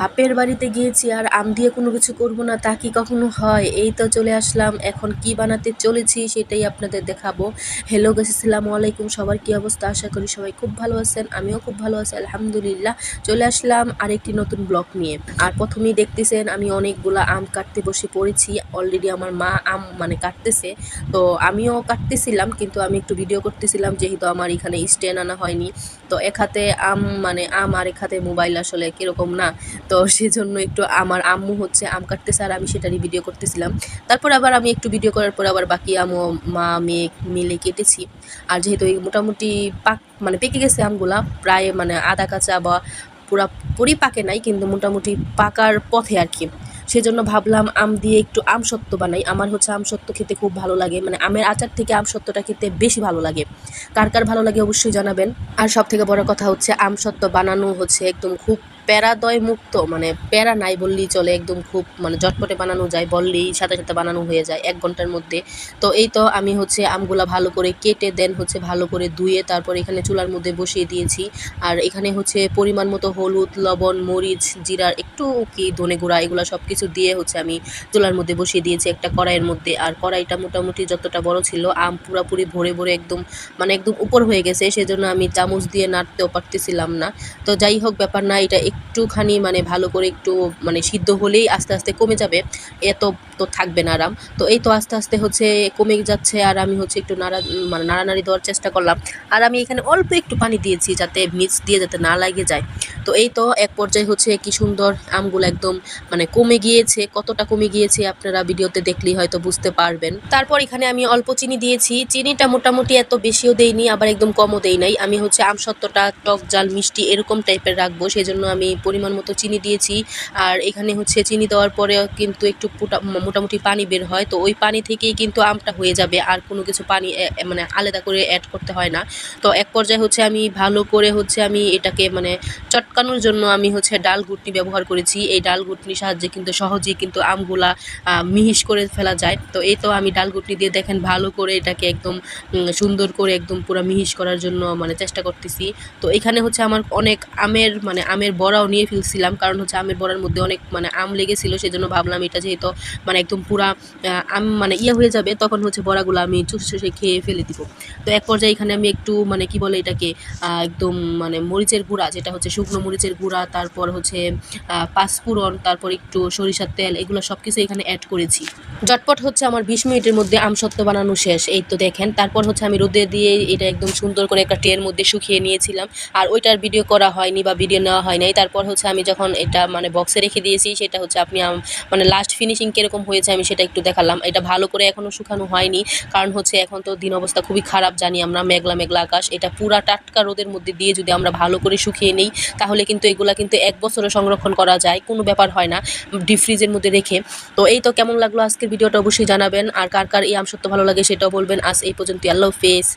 বাপের বাড়িতে গিয়েছি আর আম দিয়ে কোনো কিছু করব না, তা কি কখনো হয়? এই তো চলে আসলাম, এখন কি বানাতে চলেছি সেটাই আপনাদের দেখাবো। হ্যালো গাছ আসসালামু আলাইকুম, সবার কি অবস্থা? আশা করি সবাই খুব ভালো আছেন, আমিও খুব ভালো আছি, আলহামদুলিল্লাহ। চলে আসলাম আরেকটি নতুন ব্লগ নিয়ে। আর প্রথমেই দেখতেছেন, আমি অনেকগুলা আম কাটতে বসে পড়েছি অলরেডি আমার মা আম মানে কাটতেছে, তো আমিও কাটতেছিলাম, কিন্তু আমি একটু ভিডিও করতেছিলাম, যেহেতু আমার এখানে স্ট্যান্ড আনা হয়নি। তো এক হাতে আম মানে আম আর এক হাতে মোবাইল আসলে কীরকম না? তো সেজন্য একটু আমার আম্মু হচ্ছে আম কাটতেছে আর আমি সেটারই ভিডিও করতেছিলাম। তারপর আবার আমি একটু ভিডিও করার পর আবার বাকি আমও মা, মেয়ে মিলে কেটেছি। আর যেহেতু এই মোটামুটি পাক মানে পেকে গেছে আমগুলা, প্রায় মানে আধা কাঁচা বা পুরাপুরি পাকে নাই, কিন্তু মোটামুটি পাকার পথে আর কি। সেজন্য ভাবলাম আম দিয়ে একটু আম সত্ত্ব বানাই। আমার হচ্ছে আম সত্ত্ব খেতে খুব ভালো লাগে। মানে আমের আচার থেকে আম সত্ত্বটা খেতে বেশি ভালো লাগে। কার কার ভালো লাগে অবশ্যই জানাবেন। আর সব থেকে বড় কথা হচ্ছে, আম সত্ত্ব বানানো হচ্ছে একদম খুব প্যারাদয় মুক্ত মানে প্যারা নাই বললেই চলে, একদম খুব মানে জটপটে বানানো যায়, বললেই সাথে সাথে বানানো হয়ে যায় এক ঘণ্টার মধ্যে। তো এই তো আমি হচ্ছে আমগুলা ভালো করে কেটে দেন হচ্ছে ভালো করে ধুয়ে তারপর এখানে চুলার মধ্যে বসিয়ে দিয়েছি। আর এখানে হচ্ছে পরিমাণ মতো হলুদ, লবণ, মরিচ জিরার একটু কি ধনে গুঁড়া, এগুলো সব কিছু দিয়ে হচ্ছে আমি চুলার মধ্যে বসিয়ে দিয়েছি একটা কড়াইয়ের মধ্যে। আর কড়াইটা মোটামুটি যতটা বড় ছিল, আম পুরাপুরি ভরে ভরে একদম মানে একদম উপর হয়ে গেছে, সেজন্য আমি চামচ দিয়ে নাড়তেও পারতেছিলাম না। তো যাই হোক, ব্যাপার না, এটা একটুখানি মানে ভালো করে একটু মানে সিদ্ধ হলেই আস্তে আস্তে কমে যাবে। এত তো থাকবে না আরাম। তো এই তো আস্তে আস্তে হচ্ছে কমে যাচ্ছে আর আমি হচ্ছে একটু নাড়া মানে নাড়ানাড়ি দেওয়ার চেষ্টা করলাম। আর আমি এখানে অল্প একটু পানি দিয়েছি যাতে মিক্স দিয়ে যাতে না লাগে যায়। তো এই তো এক পর্যায়ে হচ্ছে কি সুন্দর আমগুলো একদম মানে কমে গিয়েছে। কতটা কমে গিয়েছে আপনারা ভিডিওতে দেখলেই হয়তো বুঝতে পারবেন। তারপর এখানে আমি অল্প চিনি দিয়েছি। চিনিটা মোটামুটি এত বেশিও দেইনি, আবার একদম কমও দেই নাই। আমি হচ্ছে আম আমসত্ত্বটা টক জাল, মিষ্টি এরকম টাইপের রাখব সেই জন্য আমি পরিমাণ মতো চিনি দিয়েছি। আর এখানে হচ্ছে চিনি দেওয়ার পরেও কিন্তু একটু মোটামুটি পানি বের হয়, তো ওই পানি থেকেই কিন্তু আমটা হয়ে যাবে আর কোনো কিছু পানি মানে আলাদা করে অ্যাড করতে হয় না। তো এক পর্যায়ে হচ্ছে আমি ভালো করে হচ্ছে আমি এটাকে মানে চটকানোর জন্য আমি হচ্ছে ডাল গুটনি ব্যবহার করেছি। এই ডাল গুটনির সাহায্যে কিন্তু সহজেই কিন্তু আমগুলা মিহিস করে ফেলা যায়। তো এই তো আমি ডাল গুটনি দিয়ে দেখেন ভালো করে এটাকে একদম সুন্দর করে একদম পুরো মিহিস করার জন্য মানে চেষ্টা করতেছি। তো এখানে হচ্ছে আমার অনেক আমের মানে আমের বড়াও নিয়ে ফেলছিলাম। কারণ হচ্ছে আমের বড়ার মধ্যে অনেক মানে আম লেগেছিল সেই জন্য ভাবলাম এটা যেহেতু মানে একদম পুরা আম মানে ইয়ে হয়ে যাবে, তখন হচ্ছে বড়াগুলো আমি চুষে চুষে খেয়ে ফেলে দিব। তো এক পর্যায়ে এখানে আমি একটু মানে কি বলে এটাকে একদম মানে মরিচের গুঁড়া, যেটা হচ্ছে শুকনো মরিচের গুঁড়া, তারপর হচ্ছে পাঁচফোড়ন, তারপর একটু সরিষার তেল, এগুলো সব কিছু এখানে অ্যাড করেছি। জটপট হচ্ছে আমার বিশ মিনিটের মধ্যে আমসত্ত্ব বানানো শেষ, এই তো দেখেন। তারপর হচ্ছে আমি রোদে দিয়ে এটা একদম সুন্দর করে একটা ট্রের মধ্যে শুকিয়ে নিয়েছিলাম। আর ওইটার ভিডিও করা হয়নি বা ভিডিও নেওয়া হয় নাই। তারপর হচ্ছে আমি যখন এটা মানে বক্সে রেখে দিয়েছি, সেটা হচ্ছে আপনি মানে লাস্ট ফিনিশিং কীরকম হয়েছে আমি সেটা একটু দেখালাম। এটা ভালো করে এখনও শুকানো হয়নি। কারণ হচ্ছে এখন তো দিন অবস্থা খুবই খারাপ জানি আমরা, মেঘলা মেঘলা আকাশ। এটা পুরা টাটকা রোদের মধ্যে দিয়ে যদি আমরা ভালো করে শুকিয়ে নিই তাহলে কিন্তু এগুলা কিন্তু এক বছরে সংরক্ষণ করা যায়, কোনো ব্যাপার হয় না, ডিপ ফ্রিজের মধ্যে রেখে। তো এই তো কেমন লাগল আজকের ভিডিওটা অবশ্যই জানাবেন, আর কার কার এই আমসত্ব ভালো লাগে সেটাও বলবেন। আজ এই পর্যন্ত আল্লাহ ফেস